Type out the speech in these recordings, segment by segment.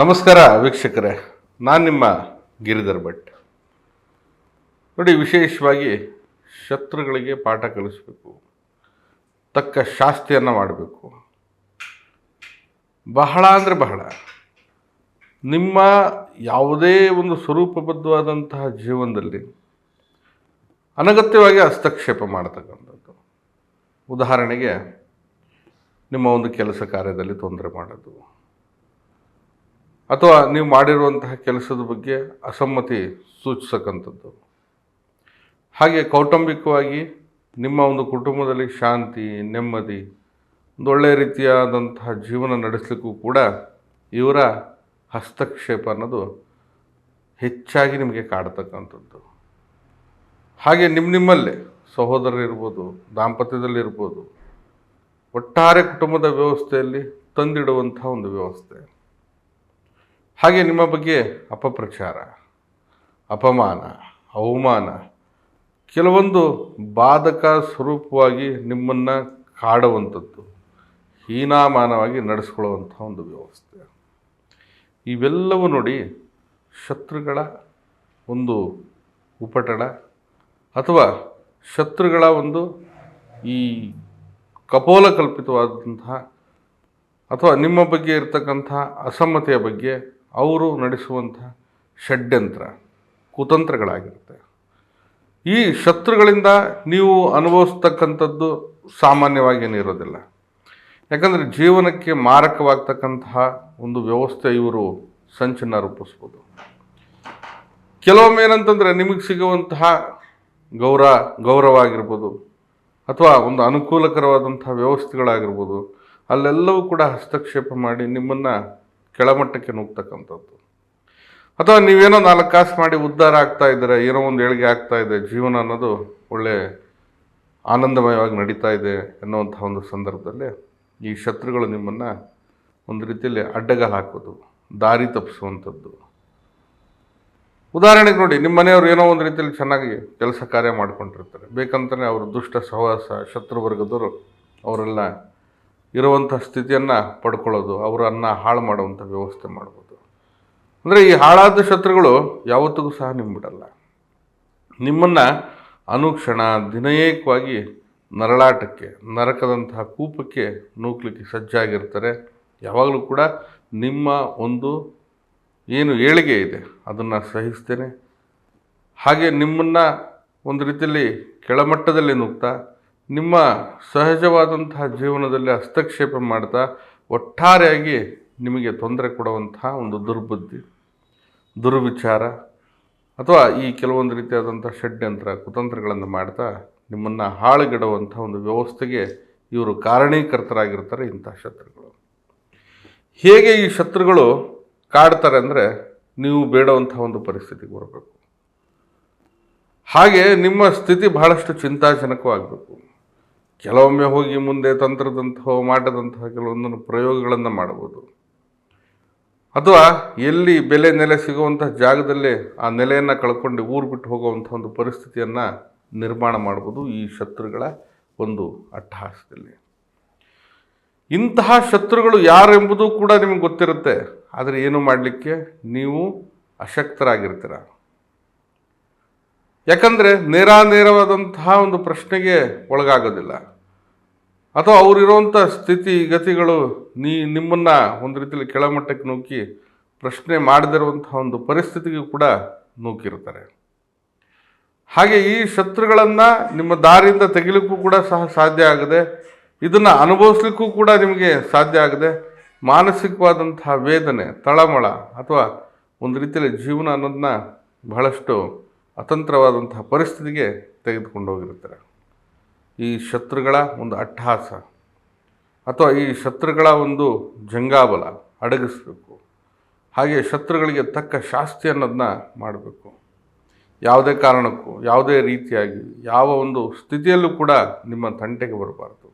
ನಮಸ್ಕಾರ ವೀಕ್ಷಕರೇ, ನಾನು ನಿಮ್ಮ ಗಿರಿಧರ್ ಭಟ್. ನೋಡಿ, ವಿಶೇಷವಾಗಿ ಶತ್ರುಗಳಿಗೆ ಪಾಠ ಕಲಿಸಬೇಕು, ತಕ್ಕ ಶಾಸ್ತಿಯನ್ನು ಮಾಡಬೇಕು. ಬಹಳ ಅಂದರೆ ಬಹಳ, ನಿಮ್ಮ ಯಾವುದೇ ಒಂದು ಸ್ವರೂಪಬದ್ಧವಾದಂತಹ ಜೀವನದಲ್ಲಿ ಅನಗತ್ಯವಾಗಿ ಹಸ್ತಕ್ಷೇಪ ಮಾಡತಕ್ಕಂಥದ್ದು. ಉದಾಹರಣೆಗೆ, ನಿಮ್ಮ ಒಂದು ಕೆಲಸ ಕಾರ್ಯದಲ್ಲಿ ತೊಂದರೆ ಮಾಡೋದು. ಅಥವಾ ನೀವು ಮಾಡಿರುವಂತಹ ಕೆಲಸದ ಬಗ್ಗೆ ಅಸಮ್ಮತಿ ಸೂಚಿಸಕ್ಕಂಥದ್ದು. ಹಾಗೆ ಕೌಟುಂಬಿಕವಾಗಿ ನಿಮ್ಮ ಒಂದು ಕುಟುಂಬದಲ್ಲಿ ಶಾಂತಿ, ನೆಮ್ಮದಿ, ಒಂದು ಒಳ್ಳೆಯ ರೀತಿಯಾದಂತಹ ಜೀವನ ನಡೆಸಲಿಕ್ಕೂ ಕೂಡ ಇವರ ಹಸ್ತಕ್ಷೇಪ ಅನ್ನೋದು ಹೆಚ್ಚಾಗಿ ನಿಮಗೆ ಕಾಡ್ತಕ್ಕಂಥದ್ದು. ಹಾಗೆ ನಿಮ್ಮ ನಿಮ್ಮಲ್ಲೇ ಸಹೋದರರಿರ್ಬೋದು, ದಾಂಪತ್ಯದಲ್ಲಿರ್ಬೋದು, ಒಟ್ಟಾರೆ ಕುಟುಂಬದ ವ್ಯವಸ್ಥೆಯಲ್ಲಿ ತಂದಿಡುವಂಥ ಒಂದು ವ್ಯವಸ್ಥೆ. ಹಾಗೆ ನಿಮ್ಮ ಬಗ್ಗೆ ಅಪಪ್ರಚಾರ, ಅಪಮಾನ, ಅವಮಾನ, ಕೆಲವೊಂದು ಬಾಧಕ ಸ್ವರೂಪವಾಗಿ ನಿಮ್ಮನ್ನು ಕಾಡುವಂಥದ್ದು, ಹೀನಾಮಾನವಾಗಿ ನಡೆಸ್ಕೊಳ್ಳುವಂಥ ಒಂದು ವ್ಯವಸ್ಥೆ. ಇವೆಲ್ಲವೂ ನೋಡಿ ಶತ್ರುಗಳ ಒಂದು ಉಪಟಳ ಅಥವಾ ಶತ್ರುಗಳ ಒಂದು ಈ ಕಪೋಲ ಕಲ್ಪಿತವಾದಂತಹ ಅಥವಾ ನಿಮ್ಮ ಬಗ್ಗೆ ಇರತಕ್ಕಂಥ ಅಸಮ್ಮತಿಯ ಬಗ್ಗೆ ಅವರು ನಡೆಸುವಂಥ ಷಡ್ಯಂತ್ರ, ಕುತಂತ್ರಗಳಾಗಿರುತ್ತೆ. ಈ ಶತ್ರುಗಳಿಂದ ನೀವು ಅನುಭವಿಸ್ತಕ್ಕಂಥದ್ದು ಸಾಮಾನ್ಯವಾಗಿ ಇರೋದಿಲ್ಲ. ಯಾಕಂದರೆ ಜೀವನಕ್ಕೆ ಮಾರಕವಾಗ್ತಕ್ಕಂತಹ ಒಂದು ವ್ಯವಸ್ಥೆ ಇವರು ಸಂಚನ ರೂಪಿಸ್ಬೋದು. ಕೆಲವೊಮ್ಮೆ ಏನಂತಂದರೆ ನಿಮಗೆ ಸಿಗುವಂತಹ ಗೌರ ಗೌರವ ಆಗಿರ್ಬೋದು ಅಥವಾ ಒಂದು ಅನುಕೂಲಕರವಾದಂತಹ ವ್ಯವಸ್ಥೆಗಳಾಗಿರ್ಬೋದು, ಅಲ್ಲೆಲ್ಲವೂ ಕೂಡ ಹಸ್ತಕ್ಷೇಪ ಮಾಡಿ ನಿಮ್ಮನ್ನು ಕೆಳಮಟ್ಟಕ್ಕೆ ನುಗ್ತಕ್ಕಂಥದ್ದು. ಅಥವಾ ನೀವೇನೋ ನಾಲ್ಕು ಕಾಸು ಮಾಡಿ ಉದ್ಧಾರ ಆಗ್ತಾ ಇದ್ದರೆ, ಏನೋ ಒಂದು ಏಳಿಗೆ ಆಗ್ತಾ ಇದೆ, ಜೀವನ ಅನ್ನೋದು ಒಳ್ಳೆ ಆನಂದಮಯವಾಗಿ ನಡೀತಾ ಇದೆ ಎನ್ನುವಂಥ ಒಂದು ಸಂದರ್ಭದಲ್ಲಿ ಈ ಶತ್ರುಗಳು ನಿಮ್ಮನ್ನು ಒಂದು ರೀತಿಯಲ್ಲಿ ಅಡ್ಡಗಾಲ ಹಾಕೋದು, ದಾರಿ ತಪ್ಪಿಸುವಂಥದ್ದು. ಉದಾಹರಣೆಗೆ ನೋಡಿ, ನಿಮ್ಮ ಮನೆಯವರು ಏನೋ ಒಂದು ರೀತಿಯಲ್ಲಿ ಚೆನ್ನಾಗಿ ಕೆಲಸ ಕಾರ್ಯ ಮಾಡ್ಕೊಂಡಿರ್ತಾರೆ. ಬೇಕಂತಲೇ ಅವರು ದುಷ್ಟ ಸಹವಾಸ ಶತ್ರು ವರ್ಗದವರು ಅವರೆಲ್ಲ ಇರುವಂಥ ಸ್ಥಿತಿಯನ್ನು ಪಡ್ಕೊಳ್ಳೋದು, ಅವರನ್ನು ಹಾಳು ಮಾಡುವಂಥ ವ್ಯವಸ್ಥೆ ಮಾಡ್ಬೋದು. ಅಂದರೆ ಈ ಹಾಳಾದ ಶತ್ರುಗಳು ಯಾವತ್ತಿಗೂ ಸಹ ನಿಮ್ಮ ಬಿಡಲ್ಲ ನಿಮ್ಮನ್ನು ಅನುಕ್ಷಣ ದಿನಯೇಕವಾಗಿ ನರಳಾಟಕ್ಕೆ, ನರಕದಂತಹ ಕೂಪಕ್ಕೆ ನೂಕ್ಲಿಕ್ಕೆ ಸಜ್ಜಾಗಿರ್ತಾರೆ. ಯಾವಾಗಲೂ ಕೂಡ ನಿಮ್ಮ ಒಂದು ಏನು ಏಳಿಗೆ ಇದೆ, ಅದನ್ನು ಸಹಿಸ್ತೇನೆ. ಹಾಗೆ ನಿಮ್ಮನ್ನು ಒಂದು ರೀತಿಯಲ್ಲಿ ಕೆಳಮಟ್ಟದಲ್ಲಿ ನುಗ್ತಾ ನಿಮ್ಮ ಸಹಜವಾದಂತಹ ಜೀವನದಲ್ಲಿ ಹಸ್ತಕ್ಷೇಪ ಮಾಡ್ತಾ ಒಟ್ಟಾರೆಯಾಗಿ ನಿಮಗೆ ತೊಂದರೆ ಕೊಡುವಂತಹ ಒಂದು ದುರ್ಬುದ್ಧಿ, ದುರ್ವಿಚಾರ ಅಥವಾ ಈ ಕೆಲವೊಂದು ರೀತಿಯಾದಂಥ ಷಡ್ಯಂತ್ರ, ಕುತಂತ್ರಗಳನ್ನು ಮಾಡ್ತಾ ನಿಮ್ಮನ್ನು ಹಾಳುಗೆಡುವಂಥ ಒಂದು ವ್ಯವಸ್ಥೆಗೆ ಇವರು ಕಾರಣೀಕರ್ತರಾಗಿರ್ತಾರೆ ಇಂಥ ಶತ್ರುಗಳು. ಹೇಗೆ ಈ ಶತ್ರುಗಳು ಕಾಡ್ತಾರೆ ಅಂದರೆ ನೀವು ಬೇಡುವಂಥ ಒಂದು ಪರಿಸ್ಥಿತಿಗೆ ಬರಬೇಕು. ಹಾಗೆ ನಿಮ್ಮ ಸ್ಥಿತಿ ಬಹಳಷ್ಟು ಚಿಂತಾಜನಕವಾಗಬೇಕು. ಕೆಲವೊಮ್ಮೆ ಹೋಗಿ ಮುಂದೆ ತಂತ್ರದಂತಹ ಮಾಡದಂತಹ ಕೆಲವೊಂದನ್ನು ಪ್ರಯೋಗಗಳನ್ನು ಮಾಡಬಹುದು. ಅಥವಾ ಎಲ್ಲಿ ಬೆಲೆ ನೆಲೆ ಸಿಗುವಂತಹ ಜಾಗದಲ್ಲೇ ಆ ನೆಲೆಯನ್ನು ಕಳ್ಕೊಂಡು ಊರು ಬಿಟ್ಟು ಹೋಗುವಂಥ ಒಂದು ಪರಿಸ್ಥಿತಿಯನ್ನು ನಿರ್ಮಾಣ ಮಾಡ್ಬೋದು ಈ ಶತ್ರುಗಳ ಒಂದು ಅಟ್ಟಹಾಸದಲ್ಲಿ. ಇಂತಹ ಶತ್ರುಗಳು ಯಾರೆಂಬುದು ಕೂಡ ನಿಮಗೆ ಗೊತ್ತಿರುತ್ತೆ. ಆದರೆ ಏನು ಮಾಡಲಿಕ್ಕೆ? ನೀವು ಅಶಕ್ತರಾಗಿರ್ತೀರ. ಯಾಕಂದರೆ ನೇರಾನೇರವಾದಂತಹ ಒಂದು ಪ್ರಶ್ನೆಗೆ ಒಳಗಾಗೋದಿಲ್ಲ. ಅಥವಾ ಅವರಿರುವಂಥ ಸ್ಥಿತಿ, ಗತಿಗಳು ನೀ, ನಿಮ್ಮನ್ನು ಒಂದು ರೀತಿಯಲ್ಲಿ ಕೆಳಮಟ್ಟಕ್ಕೆ ನೂಕಿ ಪ್ರಶ್ನೆ ಮಾಡದಿರುವಂತಹ ಒಂದು ಪರಿಸ್ಥಿತಿಗೂ ಕೂಡ ನೂಕಿರ್ತಾರೆ ಹಾಗೆ ಈ ಶತ್ರುಗಳನ್ನು ನಿಮ್ಮ ದಾರಿಯಿಂದ ತೆಗಿಲಿಕ್ಕೂ ಕೂಡ ಸಹ ಸಾಧ್ಯ ಆಗದೆ, ಇದನ್ನು ಅನುಭವಿಸ್ಲಿಕ್ಕೂ ಕೂಡ ನಿಮಗೆ ಸಾಧ್ಯ ಆಗದೆ, ಮಾನಸಿಕವಾದಂತಹ ವೇದನೆ, ತಳಮಳ ಅಥವಾ ಒಂದು ರೀತಿಯಲ್ಲಿ ಜೀವನ ಅನ್ನೋದನ್ನ ಬಹಳಷ್ಟು ಅತಂತ್ರವಾದಂತಹ ಪರಿಸ್ಥಿತಿಗೆ ತೆಗೆದುಕೊಂಡು ಹೋಗಿರುತ್ತಾರೆ. ಈ ಶತ್ರುಗಳ ಒಂದು ಅಟ್ಟಹಾಸ ಅಥವಾ ಈ ಶತ್ರುಗಳ ಒಂದು ಜಂಗಾಬಲ ಅಡಗಿಸ್ಬೇಕು. ಹಾಗೆ ಶತ್ರುಗಳಿಗೆ ತಕ್ಕ ಶಾಸ್ತಿ ಅನ್ನೋದನ್ನ ಮಾಡಬೇಕು. ಯಾವುದೇ ಕಾರಣಕ್ಕೂ, ಯಾವುದೇ ರೀತಿಯಾಗಿ, ಯಾವ ಒಂದು ಸ್ಥಿತಿಯಲ್ಲೂ ಕೂಡ ನಿಮ್ಮ ತಂಟೆಗೆ ಬರಬಾರ್ದು.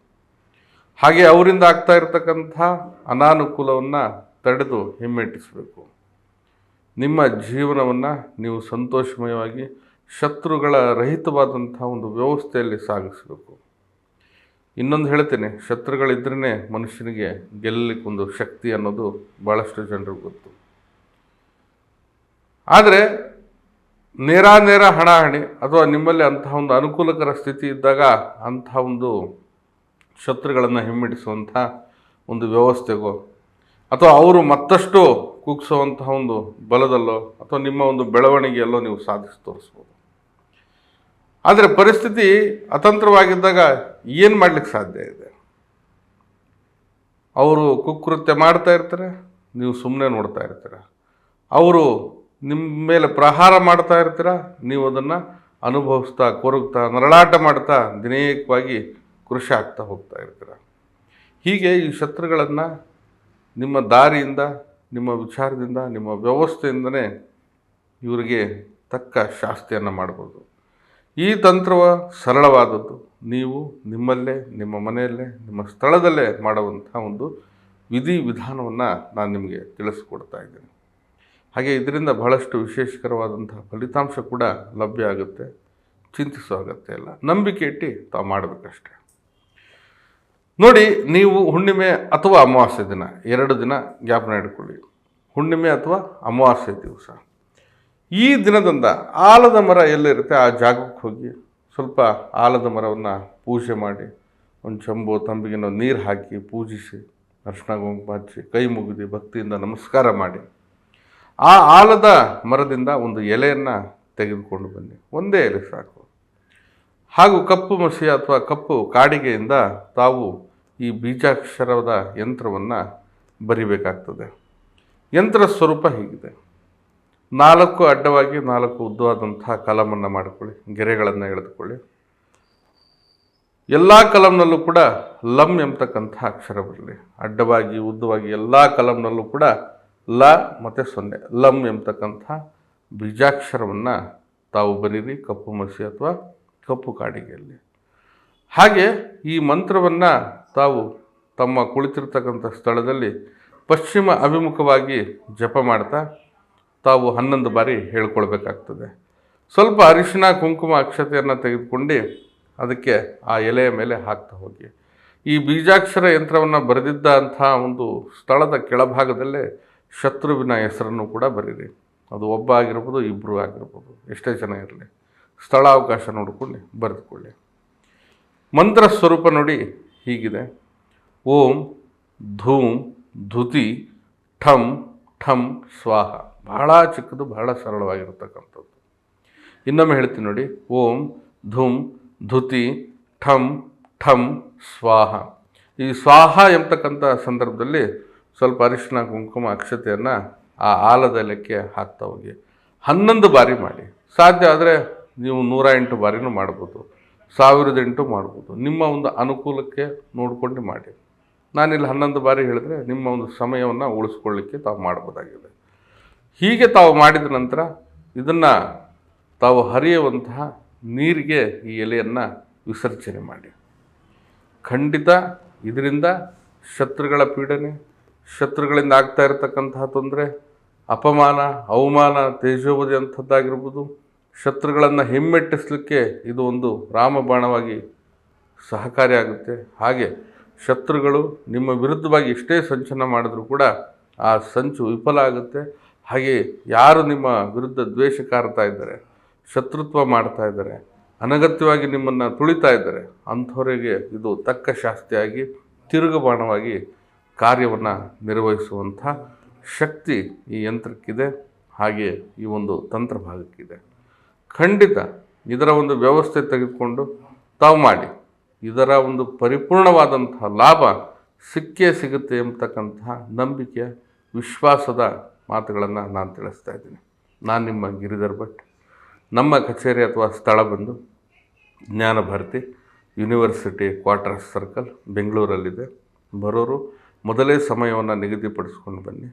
ಹಾಗೆ ಅವರಿಂದ ಆಗ್ತಾ ಇರತಕ್ಕಂಥ ಅನಾನುಕೂಲವನ್ನು ತಡೆದು ಹಿಮ್ಮೆಟ್ಟಿಸಬೇಕು. ನಿಮ್ಮ ಜೀವನವನ್ನು ನೀವು ಸಂತೋಷಮಯವಾಗಿ ಶತ್ರುಗಳ ರಹಿತವಾದಂಥ ಒಂದು ವ್ಯವಸ್ಥೆಯಲ್ಲಿ ಸಾಗಿಸಬೇಕು. ಇನ್ನೊಂದು ಹೇಳ್ತೇನೆ ಶತ್ರುಗಳಿದ್ರೇ ಮನುಷ್ಯನಿಗೆ ಗೆಲ್ಲಲಿಕ್ಕೆ ಒಂದು ಶಕ್ತಿ ಅನ್ನೋದು ಭಾಳಷ್ಟು ಜನರಿಗೆ ಗೊತ್ತು. ಆದರೆ ನೇರ ನೇರ ಹಣಾಹಣಿ ಅಥವಾ ನಿಮ್ಮಲ್ಲಿ ಅಂತಹ ಒಂದು ಅನುಕೂಲಕರ ಸ್ಥಿತಿ ಇದ್ದಾಗ ಅಂತಹ ಒಂದು ಶತ್ರುಗಳನ್ನು ಹಿಮ್ಮೆಟ್ಟಿಸುವಂಥ ಒಂದು ವ್ಯವಸ್ಥೆಗೋ ಅಥವಾ ಅವರು ಮತ್ತಷ್ಟು ಕುಗ್ಸುವಂತಹ ಒಂದು ಬಲದಲ್ಲೋ ಅಥವಾ ನಿಮ್ಮ ಒಂದು ಬೆಳವಣಿಗೆಯಲ್ಲೋ ನೀವು ಸಾಧಿಸಿ ತೋರಿಸ್ಬೋದು. ಆದರೆ ಪರಿಸ್ಥಿತಿ ಅತಂತ್ರವಾಗಿದ್ದಾಗ ಏನು ಮಾಡಲಿಕ್ಕೆ ಸಾಧ್ಯ ಇದೆ? ಅವರು ಕುಕೃತ್ಯ ಮಾಡ್ತಾ ಇರ್ತಾರೆ, ನೀವು ಸುಮ್ಮನೆ ನೋಡ್ತಾ ಇರ್ತೀರ. ಅವರು ನಿಮ್ಮ ಮೇಲೆ ಪ್ರಹಾರ ಮಾಡ್ತಾ ಇರ್ತೀರ, ನೀವು ಅದನ್ನು ಅನುಭವಿಸ್ತಾ, ಕೊರಗ್ತಾ, ನರಳಾಟ ಮಾಡ್ತಾ ದಿನೇಕವಾಗಿ ಕೃಷಿ ಆಗ್ತಾ ಹೋಗ್ತಾ ಇರ್ತೀರ. ಹೀಗೆ ಈ ಶತ್ರುಗಳನ್ನು ನಿಮ್ಮ ದಾರಿಯಿಂದ, ನಿಮ್ಮ ವಿಚಾರದಿಂದ, ನಿಮ್ಮ ವ್ಯವಸ್ಥೆಯಿಂದನೇ ಇವರಿಗೆ ತಕ್ಕ ಶಾಸ್ತಿಯನ್ನು ಮಾಡ್ಬೋದು. ಈ ತಂತ್ರವ ಸರಳವಾದದ್ದು. ನೀವು ನಿಮ್ಮಲ್ಲೇ, ನಿಮ್ಮ ಮನೆಯಲ್ಲೇ, ನಿಮ್ಮ ಸ್ಥಳದಲ್ಲೇ ಮಾಡುವಂಥ ಒಂದು ವಿಧಿ ವಿಧಾನವನ್ನು ನಾನು ನಿಮಗೆ ತಿಳಿಸ್ಕೊಡ್ತಾ ಇದ್ದೇನೆ. ಹಾಗೆ ಇದರಿಂದ ಬಹಳಷ್ಟು ವಿಶೇಷಕರವಾದಂತಹ ಫಲಿತಾಂಶ ಕೂಡ ಲಭ್ಯ ಆಗುತ್ತೆ. ಚಿಂತಿಸೋ ಅಗತ್ಯ ಇಲ್ಲ. ನಂಬಿಕೆ ಇಟ್ಟು ತಾವು ಮಾಡಬೇಕಷ್ಟೆ. ನೋಡಿ, ನೀವು ಹುಣ್ಣಿಮೆ ಅಥವಾ ಅಮಾವಾಸ್ಯೆ ದಿನ, ಎರಡು ದಿನ ಜ್ಞಾಪನ ಇಟ್ಕೊಳ್ಳಿ. ಹುಣ್ಣಿಮೆ ಅಥವಾ ಅಮಾವಾಸ್ಯೆ ದಿವಸ. ಈ ದಿನದಿಂದ ಆಲದ ಮರ ಎಲ್ಲಿರುತ್ತೆ, ಆ ಜಾಗಕ್ಕೆ ಹೋಗಿ ಸ್ವಲ್ಪ ಆಲದ ಮರವನ್ನು ಪೂಜೆ ಮಾಡಿ, ಒಂದು ಚಂಬು, ತಂಬಿಗೆನ ನೀರು ಹಾಕಿ ಪೂಜಿಸಿ ಅರ್ಶನ ಗುಂಪು ಹಚ್ಚಿ, ಕೈ ಮುಗಿದು ಭಕ್ತಿಯಿಂದ ನಮಸ್ಕಾರ ಮಾಡಿ, ಆ ಆಲದ ಮರದಿಂದ ಒಂದು ಎಲೆಯನ್ನು ತೆಗೆದುಕೊಂಡು ಬನ್ನಿ. ಒಂದೇ ಎಲೆ ಸಾಕು. ಹಾಗೂ ಕಪ್ಪು ಮಸಿ ಅಥವಾ ಕಪ್ಪು ಕಾಡಿಗೆಯಿಂದ ತಾವು ಈ ಬೀಜಾಕ್ಷರದ ಯಂತ್ರವನ್ನು ಬರಿಬೇಕಾಗ್ತದೆ. ಯಂತ್ರ ಸ್ವರೂಪ ಹೀಗಿದೆ. ನಾಲ್ಕು ಅಡ್ಡವಾಗಿ ನಾಲ್ಕು ಉದ್ದವಾದಂತಹ ಕಲಮನ್ನು ಮಾಡಿಕೊಳ್ಳಿ, ಗೆರೆಗಳನ್ನು ಎಳೆದುಕೊಳ್ಳಿ. ಎಲ್ಲ ಕಲಮ್ನಲ್ಲೂ ಕೂಡ ಲಮ್ ಎಂಬತಕ್ಕಂಥ ಅಕ್ಷರ ಬರಲಿ. ಅಡ್ಡವಾಗಿ, ಉದ್ದವಾಗಿ ಎಲ್ಲ ಕಲಮ್ನಲ್ಲೂ ಕೂಡ ಲ ಮತ್ತು ಸೊನ್ನೆ, ಲಮ್ ಎಂಬತಕ್ಕಂಥ ಬೀಜಾಕ್ಷರವನ್ನು ತಾವು ಬರೀರಿ, ಕಪ್ಪು ಮಸಿ ಅಥವಾ ಕಪ್ಪು ಕಾಡಿಗೆಯಲ್ಲಿ. ಹಾಗೆ ಈ ಮಂತ್ರವನ್ನು ತಾವು ತಮ್ಮ ಕುಳಿತಿರ್ತಕ್ಕಂಥ ಸ್ಥಳದಲ್ಲಿ ಪಶ್ಚಿಮ ಅಭಿಮುಖವಾಗಿ ಜಪ ಮಾಡ್ತಾ ತಾವು ಹನ್ನೊಂದು ಬಾರಿ ಹೇಳ್ಕೊಳ್ಬೇಕಾಗ್ತದೆ. ಸ್ವಲ್ಪ ಅರಿಶಿನ, ಕುಂಕುಮ, ಅಕ್ಷತೆಯನ್ನು ತೆಗೆದುಕೊಂಡು ಅದಕ್ಕೆ ಆ ಎಲೆಯ ಮೇಲೆ ಹಾಕ್ತಾ ಹೋಗಿ. ಈ ಬೀಜಾಕ್ಷರ ಯಂತ್ರವನ್ನು ಬರೆದಿದ್ದ ಅಂಥ ಒಂದು ಸ್ಥಳದ ಕೆಳಭಾಗದಲ್ಲೇ ಶತ್ರುವಿನ ಹೆಸರನ್ನು ಕೂಡ ಬರೀರಿ. ಅದು ಒಬ್ಬ ಆಗಿರ್ಬೋದು ಇಬ್ಬರು ಆಗಿರ್ಬೋದು, ಎಷ್ಟೇ ಜನ ಇರಲಿ. ಸ್ಥಳಾವಕಾಶ ನೋಡಿಕೊಂಡು ಬರೆದುಕೊಳ್ಳಿ. ಮಂತ್ರ ಸ್ವರೂಪ ನೋಡಿ ಹೀಗಿದೆ. ಓಂ ಧೂಮ್ ಧುತಿ ಠಂ ಠಂ ಸ್ವಾಹ. ಬಹಳ ಚಿಕ್ಕದು, ಬಹಳ ಸರಳವಾಗಿರತಕ್ಕಂಥದ್ದು. ಇನ್ನೊಮ್ಮೆ ಹೇಳ್ತೀನಿ ನೋಡಿ. ಓಂ ಧೂಮ್ ಧುತಿ ಠಂ ಠಂ ಸ್ವಾಹ. ಈ ಸ್ವಾಹ ಎಂಬತಕ್ಕಂಥ ಸಂದರ್ಭದಲ್ಲಿ ಸ್ವಲ್ಪ ಅರಿಶಿನ ಕುಂಕುಮ, ಅಕ್ಷತೆಯನ್ನು ಆ ಆಲದ ಲೆಕ್ಕೆ ಹಾಕ್ತಾ ಹೋಗಿ. ಹನ್ನೊಂದು ಬಾರಿ ಮಾಡಿ. ಸಾಧ್ಯ ಆದರೆ ನೀವು ನೂರ ಎಂಟು ಬಾರಿನೂ ಮಾಡ್ಬೋದು. ಸಾವಿರದ ಎಂಟು ಮಾಡ್ಬೋದು. ನಿಮ್ಮ ಒಂದು ಅನುಕೂಲಕ್ಕೆ ನೋಡಿಕೊಂಡು ಮಾಡಿ. ನಾನಿಲ್ಲಿ ಹನ್ನೊಂದು ಬಾರಿ ಹೇಳಿದ್ರೆ ನಿಮ್ಮ ಒಂದು ಸಮಯವನ್ನು ಉಳಿಸ್ಕೊಳ್ಳಿಕ್ಕೆ ತಾವು ಮಾಡ್ಬೋದಾಗಿದೆ. ಹೀಗೆ ತಾವು ಮಾಡಿದ ನಂತರ ಇದನ್ನು ತಾವು ಹರಿಯುವಂತಹ ನೀರಿಗೆ ಈ ಎಲೆಯನ್ನು ವಿಸರ್ಜನೆ ಮಾಡಿ. ಖಂಡಿತ ಇದರಿಂದ ಶತ್ರುಗಳ ಪೀಡನೆ, ಶತ್ರುಗಳಿಂದ ಆಗ್ತಾ ಇರತಕ್ಕಂತಹ ತೊಂದರೆ, ಅಪಮಾನ, ಅವಮಾನ, ತೇಜೋವಧಿ ಅಂಥದ್ದಾಗಿರ್ಬೋದು ಶತ್ರುಗಳನ್ನು ಹಿಮ್ಮೆಟ್ಟಿಸಲಿಕ್ಕೆ ಇದು ಒಂದು ರಾಮಬಾಣವಾಗಿ ಸಹಕಾರಿಯಾಗುತ್ತೆ ಹಾಗೆ ಶತ್ರುಗಳು ನಿಮ್ಮ ವಿರುದ್ಧವಾಗಿ ಎಷ್ಟೇ ಸಂಚನ ಮಾಡಿದ್ರೂ ಕೂಡ ಆ ಸಂಚು ವಿಫಲ ಆಗುತ್ತೆ. ಹಾಗೆ ಯಾರು ನಿಮ್ಮ ವಿರುದ್ಧ ದ್ವೇಷ ಕಾರ್ತಾ ಇದ್ದಾರೆ, ಶತ್ರುತ್ವ ಮಾಡ್ತಾ ಇದ್ದಾರೆ, ಅನಗತ್ಯವಾಗಿ ನಿಮ್ಮನ್ನು ತುಳಿತಾ ಇದ್ದಾರೆ, ಅಂಥವರಿಗೆ ಇದು ತಕ್ಕ ಶಾಸ್ತಿಯಾಗಿ, ತಿರುಗುಬಾಣವಾಗಿ ಕಾರ್ಯವನ್ನು ನಿರ್ವಹಿಸುವಂಥ ಶಕ್ತಿ ಈ ಯಂತ್ರಕ್ಕಿದೆ. ಹಾಗೆ ಈ ಒಂದು ತಂತ್ರ ಭಾಗಕ್ಕಿದೆ ಖಂಡಿತ ಇದರ ಒಂದು ವ್ಯವಸ್ಥೆ ತೆಗೆದುಕೊಂಡು ತಾವು ಮಾಡಿ. ಇದರ ಒಂದು ಪರಿಪೂರ್ಣವಾದಂತಹ ಲಾಭ ಸಿಕ್ಕೇ ಸಿಗುತ್ತೆ ಎಂಬತಕ್ಕಂತಹ ನಂಬಿಕೆ ವಿಶ್ವಾಸದ ಮಾತುಗಳನ್ನು ನಾನು ತಿಳಿಸ್ತಾ ಇದ್ದೀನಿ. ನಾನು ನಿಮ್ಮ ಗಿರಿಧರ್ ಭಟ್. ನಮ್ಮ ಕಚೇರಿ ಅಥವಾ ಸ್ಥಳ ಬಂದು ಜ್ಞಾನಭಾರತಿ ಯೂನಿವರ್ಸಿಟಿ ಕ್ವಾರ್ಟರ್ಸ್ ಸರ್ಕಲ್ ಬೆಂಗಳೂರಲ್ಲಿದೆ. ಬರೋರು ಮೊದಲೇ ಸಮಯವನ್ನು ನಿಗದಿಪಡಿಸ್ಕೊಂಡು ಬನ್ನಿ.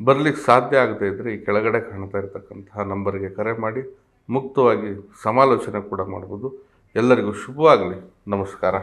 ಬರಲಿಕ್ಕೆ ಸಾಧ್ಯ ಆಗದೇ ಇದ್ದರೆ ಈ ಕೆಳಗಡೆ ಕಾಣ್ತಾ ಇರತಕ್ಕಂತಹ ನಂಬರ್ಗೆ ಕರೆ ಮಾಡಿ. ಮುಕ್ತವಾಗಿ ಸಮಾಲೋಚನೆ ಕೂಡ ಮಾಡ್ಬೋದು. ಎಲ್ಲರಿಗೂ ಶುಭವಾಗಲಿ. ನಮಸ್ಕಾರ.